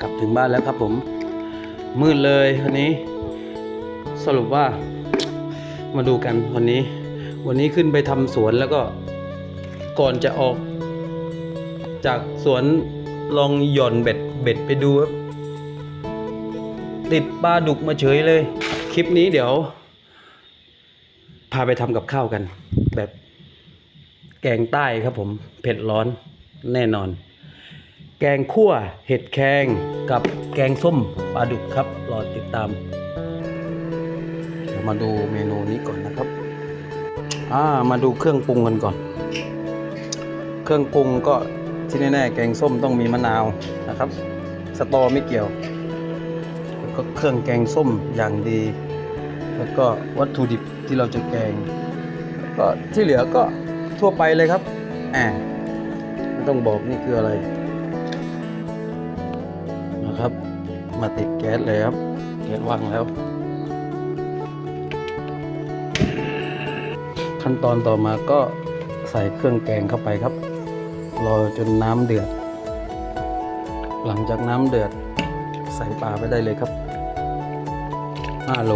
กลับถึงบ้านแล้วครับผม มืดเลยวันนี้ สรุปว่า มาดูกันวันนี้ วันนี้ขึ้นไปทำสวนแล้วก็ ก่อนจะออก จากสวนลองหย่อนเบ็ดเบ็ดไปดูครับ ติดปลาดุกมาเฉยเลย คลิปนี้เดี๋ยว พาไปทำกับข้าวกัน แบบแกงใต้ครับผม เผ็ดร้อนแน่นอน แกงคั่วเห็ดแคงกับแกงส้มปลาดุกครับรอติดตามมาดูเมนูนี้ก่อนนะครับอ่ามาดูเครื่องปรุงกันก่อน เครื่องปรุงก็ที่แน่ๆแกงส้มต้องมีมะนาวนะครับ สตอไม่เกี่ยวแล้วก็เครื่องแกงส้มอย่างดี แล้วก็วัตถุดิบที่เราจะแกงก็ที่เหลือก็ทั่วไปเลยครับแอบไม่ต้องบอกนี่คืออะไร ครับ มาติดแก๊สเลยครับ แก๊สว่างแล้ว ขั้นตอนต่อมาก็ใส่เครื่องแกงเข้าไปครับ รอจนน้ำเดือด หลังจากน้ำเดือด ใส่ปลาไปได้เลยครับ5โล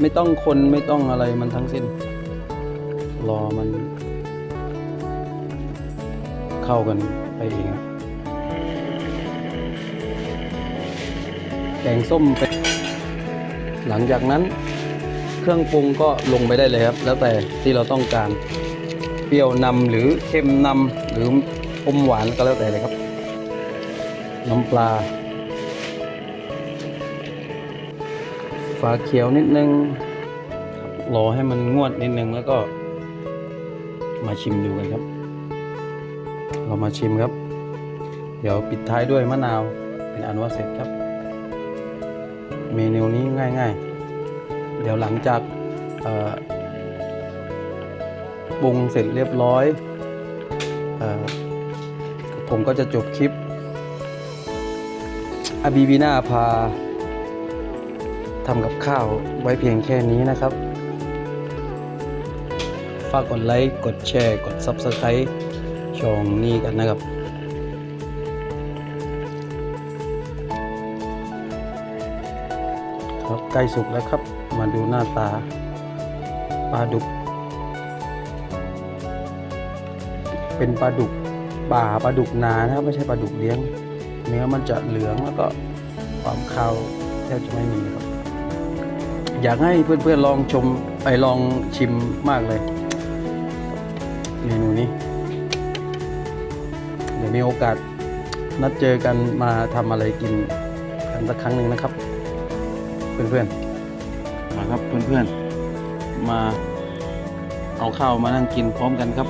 ไม่ต้องคนไม่ต้องอะไรมันทั้งสิ้น รอมัน เข้ากันไปเองครับ แกงส้มไปหลังจากนั้นเครื่องปรุงก็ลงไปได้เลยครับ แล้วแต่ที่เราต้องการเปรี้ยวนำหรือเค็มนำหรืออมหวานก็แล้วแต่เลยครับ น้ำปลาฝาเขียวนิดนึงครับรอให้มันงวดนิดนึงแล้วก็ มาชิมดูกันครับ เรามาชิมครับ เดี๋ยวปิดท้ายด้วยมะนาว เป็นอันว่าเสร็จครับ เมนูนี้ง่ายๆ เดี๋ยวหลังจากปรุงเสร็จเรียบร้อยออผมก็จะจบคลิปอาบีบีนาพาทำกับข้าวไว้เพียงแค่นี้นะครับ ฝากกดไลค์ กดแชร์ กด Subscribe ช่องนี้กันนะครับ ใกล้สุกแล้วครับ มาดูหน้าตาปลาดุก เป็นปลาดุกป่าปลาดุกนานะครับไม่ใช่ปลาดุกเลี้ยง เนื้อมันจะเหลืองแล้วก็ความคาวแทบจะไม่มีครับ อยากให้เพื่อนๆลองชมไปลองชิมมากเลยเมนูนี้ เดี๋ยวมีโอกาสนัดเจอกันมาทำอะไรกินกันสักครั้งหนึ่งนะครับ เพื่อนๆมาครับเพื่อนๆมาเอาข้าวมานั่งกินพร้อมกันครับ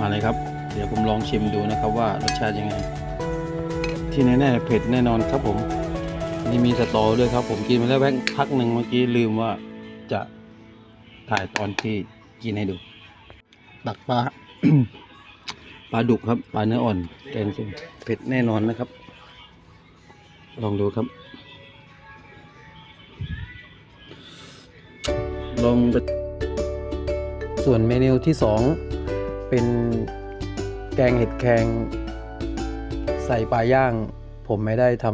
มาเลยครับ เดี๋ยวผมลองชิมดูนะครับว่ารสชาติยังไง ที่แน่ๆเผ็ดแน่นอนครับผมนี่มีสตอด้วยครับ ผมกินมาแล้วแป๊บพักหนึ่งเมื่อกี้ลืมว่าจะถ่ายตอนที่กินให้ดูตักปลาปลาดุกครับปลาเนื้ออ่อนแกงส้มเผ็ดแน่นอนนะครับ ลองดูครับ ลงไปส่วนเมนูที่สองเป็นแกงเห็ดแคงใส่ปลาย่าง ผมไม่ได้ท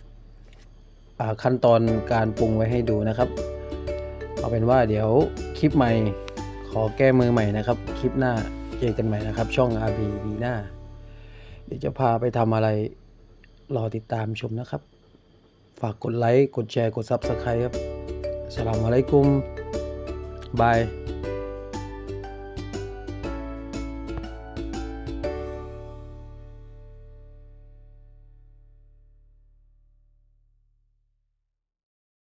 ำขั้นตอนการปรุงไว้ให้ดูนะครับ เอาเป็นว่าเดี๋ยวคลิปใหม่ขอแก้มือใหม่นะครับ คลิปหน้าเจอกันใหม่นะครับ ช่อง RB ดีหน้า เดี๋ยวจะพาไปทำอะไรรอติดตามชมนะครับ ฝากกดไลค์ กดแชร์ กด Subscribe ครับสลามอะลัยกุม บาย